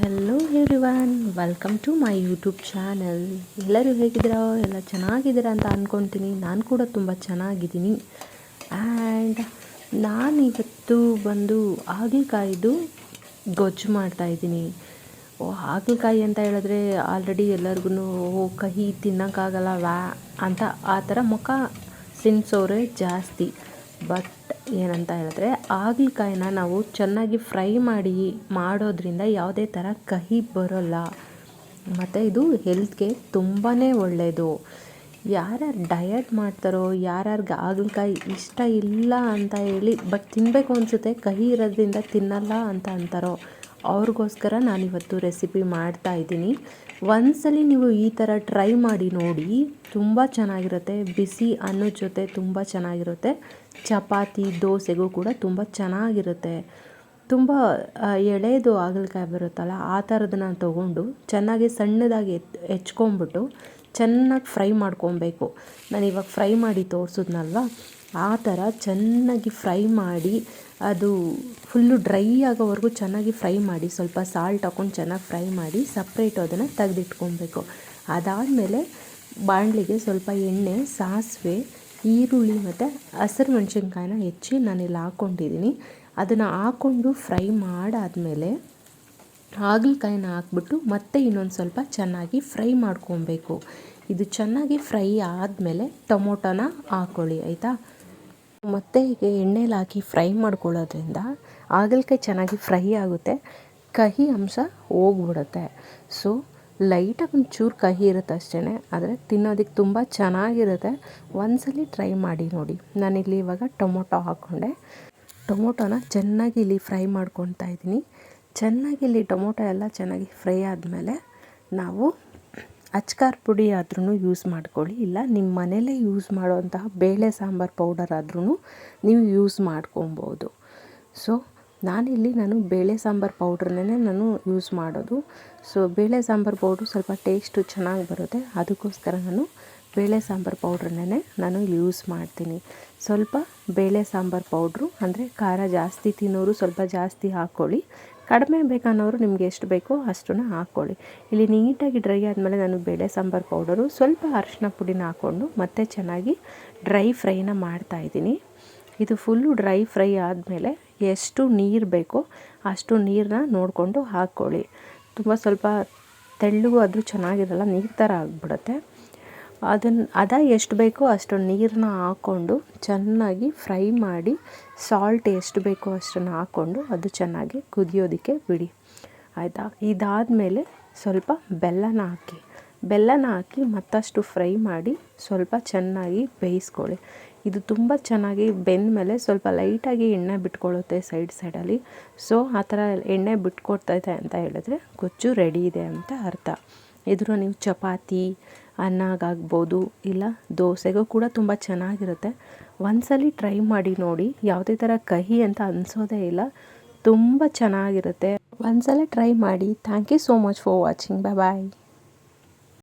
Hello everyone welcome to my YouTube channel ಎಲ್ಲರೂ ಹೇಗಿದ್ದೀರಾ? ಎಲ್ಲ ಚೆನ್ನಾಗಿದ್ದೀರಾ ಅಂತ ಅಂದ್ಕೊತೀನಿ ನಾನು ಕೂಡ ತುಂಬ ಚೆನ್ನಾಗಿದ್ದೀನಿ. ಆ್ಯಂಡ್ ನಾನಿವತ್ತು ಬಂದು ಹಾಗಲಕಾಯಿದು ಗೊಜ್ಜು ಮಾಡ್ತಾಯಿದ್ದೀನಿ ಓ, ಹಾಗಲಕಾಯಿ ಅಂತ ಹೇಳಿದ್ರೆ ಆಲ್ರೆಡಿ ಎಲ್ಲರಿಗೂ ಓ, ಕಹಿ ತಿನ್ನೋಕ್ಕಾಗಲ್ಲ ವ್ಯಾ ಅಂತ ಆ ಥರ ಮುಖ ಸಿನ್ಸೋರೆ ಜಾಸ್ತಿ. ಬಟ್ ಏನಂತ ಹೇಳಿದ್ರೆ, ಹಾಗಲಕಾಯಿನ ನಾವು ಚೆನ್ನಾಗಿ ಫ್ರೈ ಮಾಡಿ ಮಾಡೋದ್ರಿಂದ ಯಾವುದೇ ಥರ ಕಹಿ ಬರೋಲ್ಲ. ಮತ್ತು ಇದು ಹೆಲ್ತ್ಗೆ ತುಂಬಾ ಒಳ್ಳೆಯದು ಯಾರ್ಯಾರು ಡಯಟ್ ಮಾಡ್ತಾರೋ ಯಾರ್ಯಾರಿಗೆ ಹಾಗಲಕಾಯಿ ಇಷ್ಟ ಇಲ್ಲ ಅಂತ ಹೇಳಿ ಬಟ್ ತಿನ್ನಬೇಕು ಅನಿಸುತ್ತೆ, ಕಹಿ ಇರೋದ್ರಿಂದ ತಿನ್ನಲ್ಲ ಅಂತ ಅಂತಾರೋ. ಅವ್ರಿಗೋಸ್ಕರ ನಾನಿವತ್ತು ರೆಸಿಪಿ ಮಾಡ್ತಾ ಇದ್ದೀನಿ. ಒಂದ್ಸಲಿ ನೀವು ಈ ಥರ ಟ್ರೈ ಮಾಡಿ ನೋಡಿ, ತುಂಬ ಚೆನ್ನಾಗಿರುತ್ತೆ. ಬಿಸಿ ಅನ್ನದ ಜೊತೆ ತುಂಬ ಚೆನ್ನಾಗಿರುತ್ತೆ. ಚಪಾತಿ, ದೋಸೆಗೂ ಕೂಡ ತುಂಬ ಚೆನ್ನಾಗಿರುತ್ತೆ. ತುಂಬ ಎಳೆದು ಹಾಗಲಕಾಯಿ ಬರುತ್ತಲ್ಲ, ಆ ಥರದನ್ನ ತೊಗೊಂಡು ಚೆನ್ನಾಗಿ ಸಣ್ಣದಾಗಿ ಹೆಚ್ಕೊಂಬಿಟ್ಟು ಚೆನ್ನಾಗಿ ಫ್ರೈ ಮಾಡ್ಕೊಬೇಕು. ನಾನು ಇವಾಗ ಫ್ರೈ ಮಾಡಿ ತೋರಿಸಿದ್ನಲ್ವ? ಆ ಥರ ಚೆನ್ನಾಗಿ ಫ್ರೈ ಮಾಡಿ, ಅದು ಫುಲ್ಲು ಡ್ರೈ ಆಗೋವರೆಗೂ ಚೆನ್ನಾಗಿ ಫ್ರೈ ಮಾಡಿ, ಸ್ವಲ್ಪ ಸಾಲ್ಟ್ ಹಾಕ್ಕೊಂಡು ಚೆನ್ನಾಗಿ ಫ್ರೈ ಮಾಡಿ ಸಪ್ರೇಟು ಅದನ್ನು ತೆಗೆದಿಟ್ಕೊಬೇಕು. ಅದಾದಮೇಲೆ ಬಾಣಲಿಗೆ ಸ್ವಲ್ಪ ಎಣ್ಣೆ, ಸಾಸಿವೆ, ಈರುಳ್ಳಿ ಮತ್ತು ಹಸಿರು ಮೆಣಸಿನ್ಕಾಯಿನ ಹೆಚ್ಚಿ ನಾನಿಲ್ಲಿ ಹಾಕ್ಕೊಂಡಿದ್ದೀನಿ ಅದನ್ನು ಹಾಕ್ಕೊಂಡು ಫ್ರೈ ಮಾಡಾದಮೇಲೆ ಹಾಗಲಕಾಯಿನ ಹಾಕ್ಬಿಟ್ಟು ಮತ್ತೆ ಇನ್ನೊಂದು ಸ್ವಲ್ಪ ಚೆನ್ನಾಗಿ ಫ್ರೈ ಮಾಡ್ಕೊಬೇಕು. ಇದು ಚೆನ್ನಾಗಿ ಫ್ರೈ ಆದಮೇಲೆ ಟೊಮೊಟೊನ ಹಾಕ್ಕೊಳ್ಳಿ ಆಯಿತಾ? ಮತ್ತೆ ಎಣ್ಣೆಲಿ ಹಾಕಿ ಫ್ರೈ ಮಾಡ್ಕೊಳ್ಳೋದ್ರಿಂದ ಹಾಗಲಕಾಯಿ ಚೆನ್ನಾಗಿ ಫ್ರೈ ಆಗುತ್ತೆ, ಕಹಿ ಅಂಶ ಹೋಗ್ಬಿಡುತ್ತೆ. ಸೊ, ಲೈಟಾಗಿ ಒಂಚೂರು ಕಹಿ ಇರುತ್ತೆ ಅಷ್ಟೇ ಆದರೆ ತಿನ್ನೋದಕ್ಕೆ ತುಂಬ ಚೆನ್ನಾಗಿರುತ್ತೆ. ಒಂದ್ಸಲಿ ಟ್ರೈ ಮಾಡಿ ನೋಡಿ. ನಾನಿಲ್ಲಿ ಇವಾಗ ಟೊಮೊಟೊ ಹಾಕ್ಕೊಂಡೆ. ಟೊಮೊಟೊನ ಚೆನ್ನಾಗಿ ಇಲ್ಲಿ ಫ್ರೈ ಮಾಡ್ಕೊತಾ ಇದ್ದೀನಿ. ಚೆನ್ನಾಗಿ ಇಲ್ಲಿ ಟೊಮೊಟೊ ಎಲ್ಲ ಚೆನ್ನಾಗಿ ಫ್ರೈ ಆದಮೇಲೆ ನಾವು ಅಚ್ಕಾರ್ ಪುಡಿ ಆದ್ರೂ ಯೂಸ್ ಮಾಡ್ಕೊಳ್ಳಿ. ಇಲ್ಲ ನಿಮ್ಮ ಮನೇಲೇ ಯೂಸ್ ಮಾಡುವಂತಹ ಬೇಳೆ ಸಾಂಬಾರು ಪೌಡರ್ ಆದ್ರೂ ನೀವು ಯೂಸ್ ಮಾಡ್ಕೊಬೋದು. ಸೊ, ನಾನಿಲ್ಲಿ ನಾನು ಬೇಳೆ ಸಾಂಬಾರು ಪೌಡ್ರನ್ನೇ ನಾನು ಯೂಸ್ ಮಾಡೋದು. ಸೊ, ಬೇಳೆ ಸಾಂಬಾರು ಪೌಡ್ರು ಸ್ವಲ್ಪ ಟೇಸ್ಟು ಚೆನ್ನಾಗಿ ಬರುತ್ತೆ. ಅದಕ್ಕೋಸ್ಕರ ನಾನು ಬೇಳೆ ಸಾಂಬಾರು ಪೌಡ್ರನ್ನೇ ನಾನು ಯೂಸ್ ಮಾಡ್ತೀನಿ. ಸ್ವಲ್ಪ ಬೇಳೆ ಸಾಂಬಾರು ಪೌಡ್ರು, ಅಂದರೆ ಖಾರ ಜಾಸ್ತಿ ತಿನ್ನೋರು ಸ್ವಲ್ಪ ಜಾಸ್ತಿ ಹಾಕ್ಕೊಳ್ಳಿ. ಕಡಿಮೆ ಬೇಕನ್ನೋರು ನಿಮಗೆ ಎಷ್ಟು ಬೇಕೋ ಅಷ್ಟನ್ನು ಹಾಕ್ಕೊಳ್ಳಿ. ಇಲ್ಲಿ ನೀಟಾಗಿ ಡ್ರೈ ಆದಮೇಲೆ ನಾನು ಬೇಳೆ ಸಾಂಬಾರು ಪೌಡರು ಸ್ವಲ್ಪ ಅರಿಶಿನ ಪುಡಿನ ಹಾಕ್ಕೊಂಡು ಮತ್ತೆ ಚೆನ್ನಾಗಿ ಡ್ರೈ ಫ್ರೈನ ಮಾಡ್ತಾಯಿದ್ದೀನಿ ಇದು ಫುಲ್ಲು ಡ್ರೈ ಫ್ರೈ ಆದಮೇಲೆ ಎಷ್ಟು ನೀರು ಬೇಕೋ ಅಷ್ಟು ನೀರನ್ನ ನೋಡಿಕೊಂಡು ಹಾಕ್ಕೊಳ್ಳಿ. ತುಂಬ ಸ್ವಲ್ಪ ತೆಳ್ಳಗೂ ಆದರೂ ಚೆನ್ನಾಗಿರಲ್ಲ, ನೀರು ಥರ ಆಗಿಬಿಡುತ್ತೆ. ಅದನ್ನು ಅದ ಎಷ್ಟು ಬೇಕೋ ಅಷ್ಟು ನೀರನ್ನ ಹಾಕ್ಕೊಂಡು ಚೆನ್ನಾಗಿ ಫ್ರೈ ಮಾಡಿ, ಸಾಲ್ಟ್ ಎಷ್ಟು ಬೇಕೋ ಅಷ್ಟನ್ನು ಹಾಕ್ಕೊಂಡು ಅದು ಚೆನ್ನಾಗಿ ಕುದಿಯೋದಕ್ಕೆ ಬಿಡಿ. ಆಯಿತಾ? ಇದಾದಮೇಲೆ ಸ್ವಲ್ಪ ಬೆಲ್ಲನ ಹಾಕಿ. ಬೆಲ್ಲನ ಹಾಕಿ ಮತ್ತಷ್ಟು ಫ್ರೈ ಮಾಡಿ ಸ್ವಲ್ಪ ಚೆನ್ನಾಗಿ ಬೇಯಿಸ್ಕೊಳ್ಳಿ. ಇದು ತುಂಬ ಚೆನ್ನಾಗಿ ಬೆಂದ ಮೇಲೆ ಸ್ವಲ್ಪ ಲೈಟಾಗಿ ಎಣ್ಣೆ ಬಿಟ್ಕೊಳ್ಳುತ್ತೆ ಸೈಡ್ ಸೈಡಲ್ಲಿ. ಸೊ, ಆ ಥರ ಎಣ್ಣೆ ಬಿಟ್ಕೊಡ್ತೈತೆ ಅಂತ ಹೇಳಿದ್ರೆ ಗೊಜ್ಜು ರೆಡಿ ಇದೆ ಅಂತ ಅರ್ಥ. ಎದುರು ನೀವು ಚಪಾತಿ ಅನ್ನಗಾಗ್ಬೋದು ಇಲ್ಲ ದೋಸೆಗೂ ಕೂಡ ತುಂಬ ಚೆನ್ನಾಗಿರುತ್ತೆ. ಒಂದ್ಸಲಿ ಟ್ರೈ ಮಾಡಿ ನೋಡಿ, ಯಾವುದೇ ಥರ ಕಹಿ ಅಂತ ಅನಿಸೋದೇ ಇಲ್ಲ, ತುಂಬ ಚೆನ್ನಾಗಿರುತ್ತೆ. ಒಂದ್ಸಲ ಟ್ರೈ ಮಾಡಿ. Thank you so much for watching bye bye